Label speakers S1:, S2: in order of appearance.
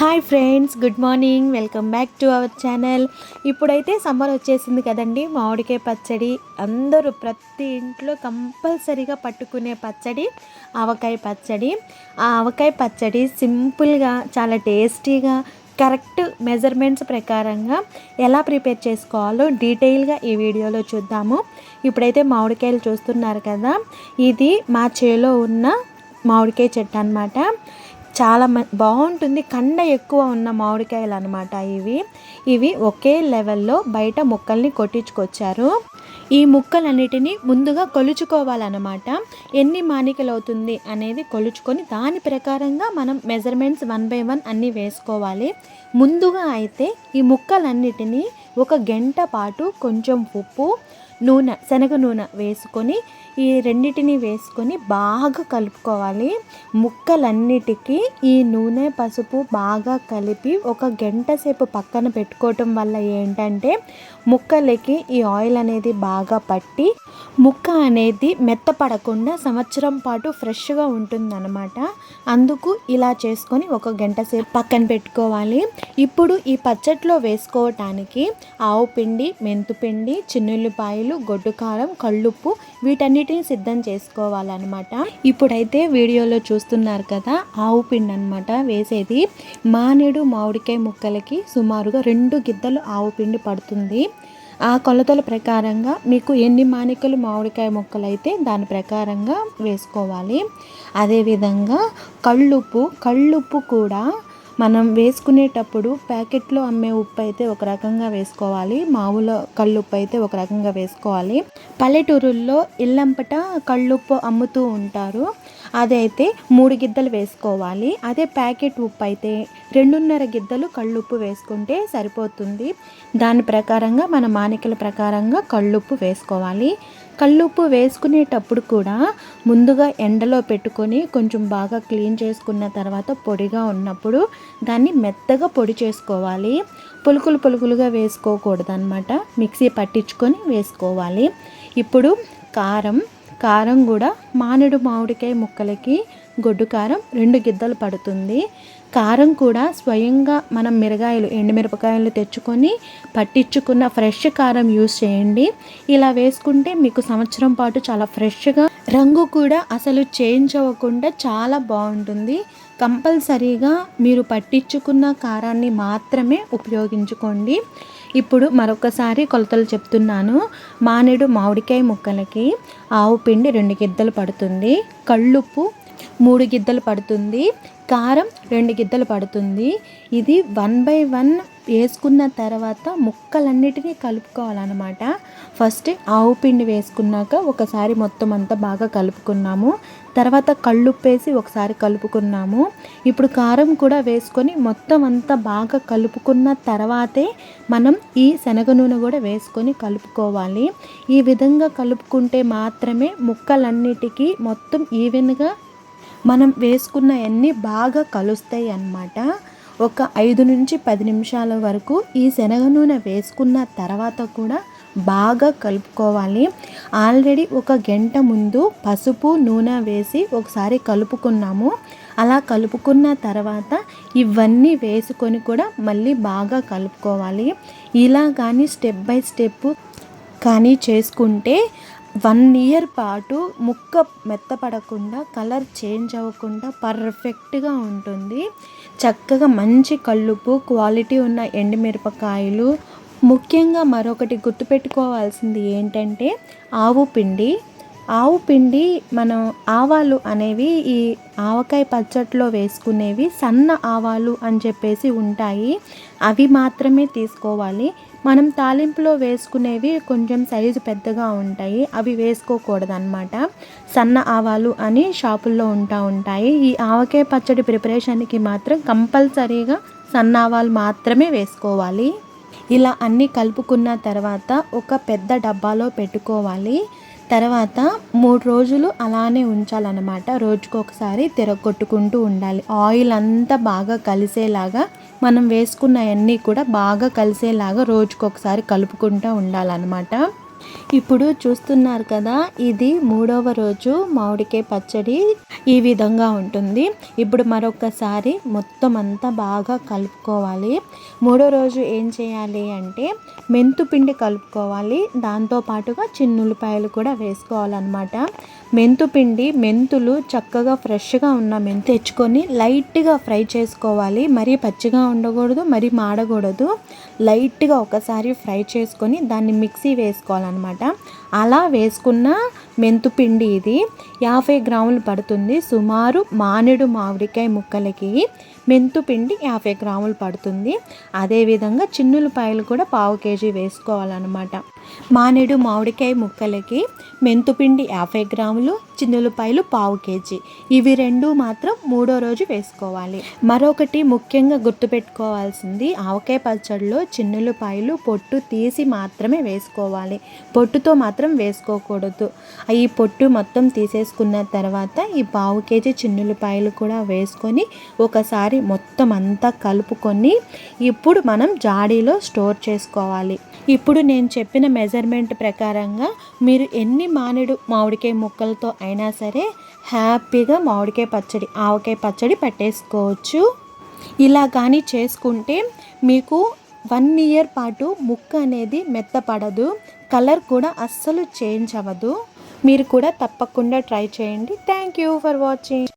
S1: Hi friends good morning. Welcome back to our channel. ఇప్పుడైతే summer వచ్చేసింది కదండి. మామిడికాయ పచ్చడి అందరూ ప్రతి ఇంట్లో కంపల్సరీగా పట్టుకునే పచ్చడి ఆవకాయ పచ్చడి. ఆ ఆవకాయ పచ్చడి సింపుల్గా చాలా టేస్టీగా కరెక్ట్ మెజర్మెంట్స్ ప్రకారంగా ఎలా ప్రిపేర్ చేసుకోవాలో డీటెయిల్గా ఈ వీడియోలో చూద్దాము. ఇప్పుడైతే మామిడికాయలు చూస్తున్నారు కదా. ఇది మా చేలో ఉన్న మామిడికాయ చెట్టు అనమాట చాలా బాగుంటుంది. కండ ఎక్కువ ఉన్న మామిడికాయలు అనమాట ఇవి. ఇవి ఒకే లెవెల్లో బయట ముక్కల్ని కొట్టించుకొచ్చారు. ఈ ముక్కలన్నిటినీ ముందుగా కొలుచుకోవాలన్నమాట. ఎన్ని మానికలు అవుతుంది అనేది కొలుచుకొని దాని ప్రకారంగా మనం మెజర్మెంట్స్ వన్ బై వన్ అన్నీ వేసుకోవాలి. ముందుగా అయితే ఈ ముక్కలన్నిటినీ ఒక గంట పాటు కొంచెం ఉప్పు నూనె శనగ నూనె వేసుకొని ఈ రెండింటిని వేసుకొని బాగా కలుపుకోవాలి. ముక్కలన్నిటికీ ఈ నూనె పసుపు బాగా కలిపి ఒక గంట సేపు పక్కన పెట్టుకోవటం వల్ల ఏంటంటే ముక్కలకి ఈ ఆయిల్ అనేది బాగా పట్టి ముక్క అనేది మెత్తపడకుండా సంవత్సరం పాటు ఫ్రెష్గా ఉంటుందన్నమాట. అందుకు ఇలా చేసుకొని ఒక గంట సేపు పక్కన పెట్టుకోవాలి. ఇప్పుడు ఈ పచ్చట్లో వేసుకోవటానికి ఆవు పిండి మెంతుపిండి చిన్నుల్లిపాయలు గొడ్డు కారం కళ్ళుప్పు వీటన్నిటిని సిద్ధం చేసుకోవాలన్నమాట. ఇప్పుడైతే వీడియోలో చూస్తున్నారు కదా ఆవు పిండి అనమాట వేసేది. మానేడు మామిడికాయ ముక్కలకి సుమారుగా రెండు గిద్దలు ఆవు పిండి పడుతుంది. ఆ కొలతల ప్రకారంగా మీకు ఎన్ని మానికలు మామిడికాయ ముక్కలు అయితే దాని ప్రకారంగా వేసుకోవాలి. అదేవిధంగా కళ్ళుప్పు కళ్ళుప్పు కూడా మనం వేసుకునేటప్పుడు ప్యాకెట్లో అమ్మే ఉప్పు అయితే ఒక రకంగా వేసుకోవాలి. మామూలు కళ్ళుప్పు అయితే ఒక రకంగా వేసుకోవాలి. పల్లెటూరుల్లో ఇల్లంపట కళ్ళుప్పు అమ్ముతూ ఉంటారు. అదైతే మూడు గిద్దలు వేసుకోవాలి. అదే ప్యాకెట్ ఉప్పు అయితే రెండున్నర గిద్దలు కళ్ళుప్పు వేసుకుంటే సరిపోతుంది. దాని ప్రకారంగా మన మానికల ప్రకారంగా కళ్ళుప్పు వేసుకోవాలి. కళ్ళుప్పు వేసుకునేటప్పుడు కూడా ముందుగా ఎండలో పెట్టుకొని కొంచెం బాగా క్లీన్ చేసుకున్న తర్వాత పొడిగా ఉన్నప్పుడు దాన్ని మెత్తగా పొడి చేసుకోవాలి. పులుకులు పులుకులుగా వేసుకోకూడదు అనమాట మిక్సీ పట్టించుకొని వేసుకోవాలి. ఇప్పుడు కారం కారం కూడా మామిడి మామిడికాయ ముక్కలకి గొడ్డు కారం రెండు గిద్దలు పడుతుంది. కారం కూడా స్వయంగా మనం మిరగాయలు ఎండుమిరపకాయలు తెచ్చుకొని పట్టించుకున్న ఫ్రెష్ కారం యూస్ చేయండి. ఇలా వేసుకుంటే మీకు సంవత్సరం పాటు చాలా ఫ్రెష్గా రంగు కూడా అసలు చేంజ్ అవ్వకుండా చాలా బాగుంటుంది. కంపల్సరీగా మీరు పట్టించుకున్న కారాన్ని మాత్రమే ఉపయోగించుకోండి. ఇప్పుడు మరొకసారి కొలతలు చెప్తున్నాను. మానేడు మామిడికాయ ముక్కలకి ఆవు పిండి రెండు గిద్దలు పడుతుంది. కళ్ళుప్పు మూడు గిద్దలు పడుతుంది. కారం రెండు గిద్దలు పడుతుంది. ఇది వన్ బై వన్ వేసుకున్న తర్వాత ముక్కలన్నిటినీ కలుపుకోవాలన్నమాట. ఫస్ట్ ఆవు పిండి వేసుకున్నాక ఒకసారి మొత్తం అంతా బాగా కలుపుకున్నాము. తర్వాత కళ్ళుప్పేసి ఒకసారి కలుపుకున్నాము. ఇప్పుడు కారం కూడా వేసుకొని మొత్తం అంతా బాగా కలుపుకున్న తర్వాతే మనం ఈ శనగ నూనె కూడా వేసుకొని కలుపుకోవాలి. ఈ విధంగా కలుపుకుంటే మాత్రమే ముక్కలన్నిటికీ మొత్తం ఈవెన్గా మనం వేసుకున్నవన్నీ బాగా కలుస్తాయి అన్నమాట. ఒక ఐదు నుంచి పది నిమిషాల వరకు ఈ శనగ నూనె వేసుకున్న తర్వాత కూడా బాగా కలుపుకోవాలి. ఆల్రెడీ ఒక గంట ముందు పసుపు నూనె వేసి ఒకసారి కలుపుకున్నాము. అలా కలుపుకున్న తర్వాత ఇవన్నీ వేసుకొని కూడా మళ్ళీ బాగా కలుపుకోవాలి. ఇలా కానీ స్టెప్ బై స్టెప్ కానీ చేసుకుంటే వన్ ఇయర్ పాటు ముక్క మెత్తపడకుండా కలర్ చేంజ్ అవ్వకుండా పర్ఫెక్ట్గా ఉంటుంది. చక్కగా మంచి కల్లుపు క్వాలిటీ ఉన్న ఎండుమిరపకాయలు. ముఖ్యంగా మరొకటి గుర్తుపెట్టుకోవాల్సింది ఏంటంటే ఆవు పిండి. ఆవు పిండి మనం ఆవాలు అనేవి ఈ ఆవకాయ పచ్చట్లో వేసుకునేవి సన్న ఆవాలు అని చెప్పేసి ఉంటాయి. అవి మాత్రమే తీసుకోవాలి. మనం తాలింపులో వేసుకునేవి కొంచెం సైజు పెద్దగా ఉంటాయి. అవి వేసుకోకూడదు అనమాట సన్న ఆవాలు అని షాపుల్లో ఉంటా ఉంటాయి. ఈ ఆవకాయ పచ్చడి ప్రిపరేషన్కి మాత్రం కంపల్సరీగా సన్న ఆవాలు మాత్రమే వేసుకోవాలి. ఇలా అన్నీ కలుపుకున్న తర్వాత ఒక పెద్ద డబ్బాలో పెట్టుకోవాలి. తర్వాత మూడు రోజులు అలానే ఉంచాలన్నమాట. రోజుకు ఒకసారి తిరగొట్టుకుంటూ ఉండాలి. ఆయిల్ అంతా బాగా కలిసేలాగా మనం వేసుకున్నవన్నీ కూడా బాగా కలిసేలాగా రోజుకొకసారి కలుపుకుంటూ ఉండాలన్నమాట. ఇప్పుడు చూస్తున్నారు కదా ఇది మూడవ రోజు మామిడికాయ పచ్చడి ఈ విధంగా ఉంటుంది. ఇప్పుడు మరొకసారి మొత్తం అంతా బాగా కలుపుకోవాలి. మూడో రోజు ఏం చేయాలి అంటే మెంతు పిండి కలుపుకోవాలి. దాంతో పాటుగా చిన్నులపాయలు కూడా వేసుకోవాలన్నమాట. మెంతు పిండి మెంతులు చక్కగా ఫ్రెష్గా ఉన్న మెంతు తెచ్చుకొని లైట్గా ఫ్రై చేసుకోవాలి. మరీ పచ్చిగా ఉండకూడదు మరీ మాడకూడదు. లైట్గా ఒకసారి ఫ్రై చేసుకొని దాన్ని మిక్సీ వేసుకోవాలన్నమాట. అలా వేసుకున్న మెంతుపిండి ఇది యాభై గ్రాములు పడుతుంది. సుమారు మానేడు మామిడికాయ ముక్కలకి మెంతుపిండి యాభై గ్రాములు పడుతుంది. అదేవిధంగా చిన్నులపాయలు కూడా పావు కేజీ వేసుకోవాలన్నమాట. మానేడు మామిడికాయ ముక్కలకి మెంతుపిండి యాభై గ్రాములు చిన్నులపాయలు పావు కేజీ. ఇవి రెండు మాత్రం మూడో రోజు వేసుకోవాలి. మరొకటి ముఖ్యంగా గుర్తుపెట్టుకోవాల్సింది ఆవకాయ పచ్చడిలో చిన్నులపాయలు పొట్టు తీసి మాత్రమే వేసుకోవాలి. పొట్టుతో మాత్రం వేసుకోకూడదు. ఈ పొట్టు మొత్తం తీసేసుకున్న తర్వాత ఈ పావు కేజీ చిన్నులపాయలు కూడా వేసుకొని ఒకసారి మొత్తం అంతా కలుపుకొని ఇప్పుడు మనం జాడీలో స్టోర్ చేసుకోవాలి. ఇప్పుడు నేను చెప్పిన మెజర్మెంట్ ప్రకారంగా మీరు ఎన్ని మానేడు మామిడికాయ ముక్కలతో అయినా సరే హ్యాపీగా మామిడికాయ పచ్చడి ఆవకాయ పచ్చడి పెట్టేసుకోవచ్చు. ఇలా కానీ చేసుకుంటే మీకు వన్ ఇయర్ పాటు ముక్క అనేది మెత్తపడదు కలర్ కూడా అస్సలు చేంజ్ అవ్వదు. మీరు కూడా తప్పకుండా ట్రై చేయండి. Thank you for watching